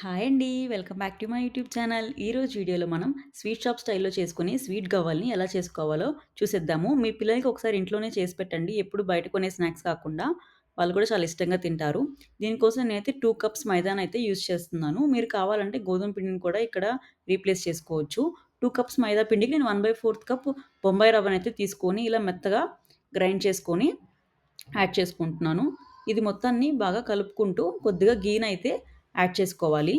Hi అండి. Welcome back to my YouTube channel. ఈరోజు వీడియోలో మనం స్వీట్ షాప్ స్టైల్లో చేసుకుని స్వీట్ గవ్వల్ని ఎలా చేసుకోవాలో చూసేద్దాము. మీ పిల్లలకి ఒకసారి ఇంట్లోనే చేసి పెట్టండి. ఎప్పుడు బయట కొనే స్నాక్స్ కాకుండా వాళ్ళు కూడా చాలా ఇష్టంగా తింటారు. దీనికోసం నేనైతే టూ కప్స్ మైదాన్ అయితే యూస్ చేస్తున్నాను. మీరు కావాలంటే గోధుమ పిండిని కూడా ఇక్కడ రీప్లేస్ చేసుకోవచ్చు. టూ కప్స్ మైదా పిండికి నేను one by fourth cup Bombay రవ్వని అయితే తీసుకొని ఇలా మెత్తగా గ్రైండ్ చేసుకొని యాడ్ చేసుకుంటున్నాను. ఇది మొత్తాన్ని బాగా కలుపుకుంటూ కొద్దిగా గీనైతే యాడ్ చేసుకోవాలి.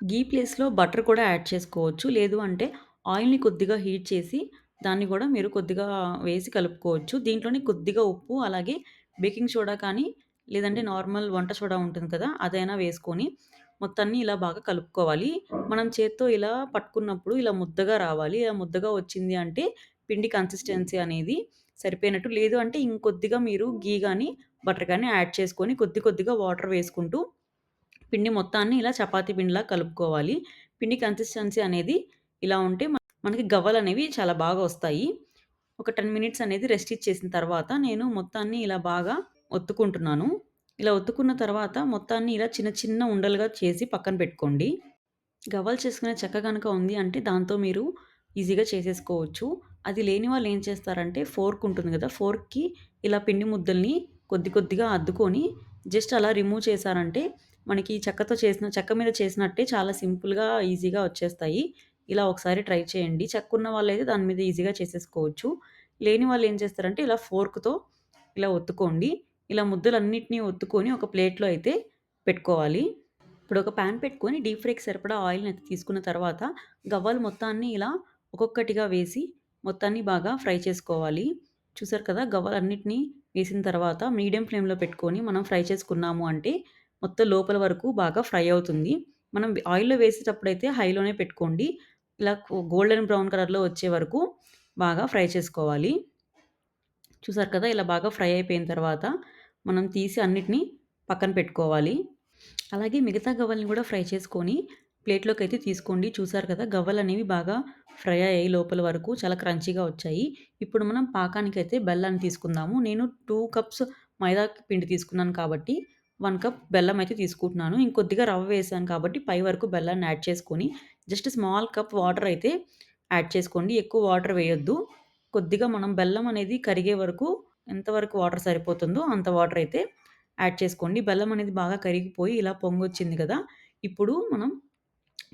గీ ప్లేస్లో బటర్ కూడా యాడ్ చేసుకోవచ్చు. లేదు అంటే ఆయిల్ని కొద్దిగా హీట్ చేసి దాన్ని కూడా మీరు కొద్దిగా వేసి కలుపుకోవచ్చు. దీంట్లోనే కొద్దిగా ఉప్పు అలాగే బేకింగ్ సోడా కానీ లేదంటే నార్మల్ వంట సోడా ఉంటుంది కదా అదైనా వేసుకొని మొత్తాన్ని ఇలా బాగా కలుపుకోవాలి. మనం చేత్తో ఇలా పట్టుకున్నప్పుడు ఇలా ముద్దగా రావాలి. ఇలా ముద్దగా వచ్చింది అంటే పిండి కన్సిస్టెన్సీ అనేది సరిపోయినట్టు. లేదు అంటే ఇంకొద్దిగా మీరు గీ కానీ బటర్ కానీ యాడ్ చేసుకొని కొద్ది కొద్దిగా వాటర్ వేసుకుంటూ పిండి మొత్తాన్ని ఇలా చపాతీ పిండిలా కలుపుకోవాలి. పిండి కన్సిస్టెన్సీ అనేది ఇలా ఉంటే మనకి గవ్వలు అనేవి చాలా బాగా వస్తాయి. ఒక టెన్ మినిట్స్ అనేది రెస్ట్ ఇచ్చేసిన తర్వాత నేను మొత్తాన్ని ఇలా బాగా ఒత్తుకుంటున్నాను. ఇలా ఒత్తుకున్న తర్వాత మొత్తాన్ని ఇలా చిన్న చిన్న ఉండలుగా చేసి పక్కన పెట్టుకోండి. గవ్వలు చేసుకునే చెక్క కనుక ఉంది అంటే దాంతో మీరు ఈజీగా చేసేసుకోవచ్చు. అది లేని వాళ్ళు ఏం చేస్తారంటే ఫోర్క్ ఉంటుంది కదా ఫోర్క్కి ఇలా పిండి ముద్దల్ని కొద్ది కొద్దిగా అద్దుకొని జస్ట్ అలా రిమూవ్ చేశారంటే మనకి చెక్కతో చేసిన చెక్క మీద చేసినట్టే చాలా సింపుల్‌గా, ఈజీగా వచ్చేస్తాయి. ఇలా ఒకసారి ట్రై చేయండి. చెక్క ఉన్న వాళ్ళైతే దాని మీద ఈజీగా చేసేసుకోవచ్చు. లేని వాళ్ళు ఏం చేస్తారంటే ఇలా ఫోర్క్‌తో ఇలా ఒత్తుకోండి. ఇలా ముద్దలన్నిటిని ఒత్తుకొని ఒక ప్లేట్‌లో అయితే పెట్టుకోవాలి. ఇప్పుడు ఒక పాన్ పెట్టుకొని డీప్ ఫ్రైకి సరిపడా ఆయిల్‌ని అయితే తీసుకున్న తర్వాత గవ్వలు మొత్తాన్ని ఇలా ఒక్కొక్కటిగా వేసి మొత్తాన్ని బాగా ఫ్రై చేసుకోవాలి. చూసారు కదా! గవ్వలన్నిటిని వేసిన తర్వాత మీడియం ఫ్లేమ్‌లో పెట్టుకొని మనం ఫ్రై చేసుకున్నాము అంటే మొత్తం లోపల వరకు బాగా ఫ్రై అవుతుంది. మనం ఆయిల్‌లో వేసేటప్పుడైతే హైలోనే పెట్టుకోండి. ఇలా గోల్డెన్ బ్రౌన్ కలర్‌లో వచ్చే వరకు బాగా ఫ్రై చేసుకోవాలి. చూసారు కదా! ఇలా బాగా ఫ్రై అయిపోయిన తర్వాత మనం తీసి అన్నిటిని పక్కన పెట్టుకోవాలి. అలాగే మిగతా గవ్వల్ని కూడా ఫ్రై చేసుకొని ప్లేట్‌లోకి అయితే తీసుకోండి. చూసారు కదా! గవ్వలు అనేవి బాగా ఫ్రై అయ్యాయి లోపల వరకు చాలా క్రంచీగా వచ్చాయి. ఇప్పుడు మనం పాకానికైతే బెల్లాన్ని తీసుకుందాము. నేను టూ కప్స్ మైదా పిండి తీసుకున్నాను కాబట్టి వన్ కప్ బెల్లం అయితే తీసుకుంటున్నాను. ఇంకొద్దిగా రవ్వ వేసాను కాబట్టి పై వరకు బెల్లాన్ని యాడ్ చేసుకొని జస్ట్ స్మాల్ కప్ వాటర్ అయితే యాడ్ చేసుకోండి. ఎక్కువ వాటర్ వేయొద్దు. కొద్దిగా మనం బెల్లం అనేది కరిగే వరకు ఎంతవరకు వాటర్ సరిపోతుందో అంత వాటర్ అయితే యాడ్ చేసుకోండి. బెల్లం అనేది బాగా కరిగిపోయి ఇలా పొంగొచ్చింది కదా! ఇప్పుడు మనం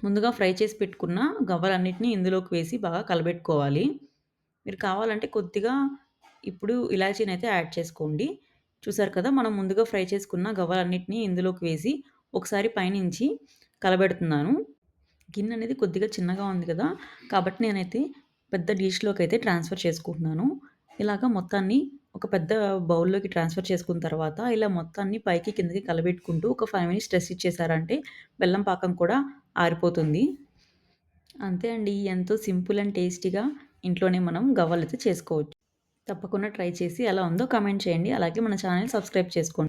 ముందుగా ఫ్రై చేసి పెట్టుకున్న గవ్వలన్నిటిని ఇందులోకి వేసి బాగా కలబెట్టుకోవాలి. మీరు కావాలంటే కొద్దిగా ఇప్పుడు ఇలాచీనైతే యాడ్ చేసుకోండి. చూసారు కదా మనం ముందుగా ఫ్రై చేసుకున్న గవ్వలన్నిటిని ఇందులోకి వేసి ఒకసారి పైనుంచి కలబెడుతున్నాను. గిన్నె అనేది కొద్దిగా చిన్నగా ఉంది కదా కాబట్టి నేనైతే పెద్ద డిష్లోకి అయితే ట్రాన్స్ఫర్ చేసుకుంటున్నాను. ఇలాగ మొత్తాన్ని ఒక పెద్ద బౌల్లోకి ట్రాన్స్ఫర్ చేసుకున్న తర్వాత ఇలా మొత్తాన్ని పైకి కిందకి కలబెట్టుకుంటూ ఒక ఫైవ్ మినిట్స్ స్ట్రెస్ ఇచ్చేసారంటే బెల్లం పాకం కూడా ఆరిపోతుంది. అంతే అండి ఎంతో సింపుల్ అండ్ టేస్టీగా ఇంట్లోనే మనం గవ్వలైతే చేసుకోవచ్చు. తప్పకుండా ట్రై చేసి ఎలా ఉందో కామెంట్ చేయండి. అలాగే మన ఛానల్ సబ్స్క్రైబ్ చేసుకోండి.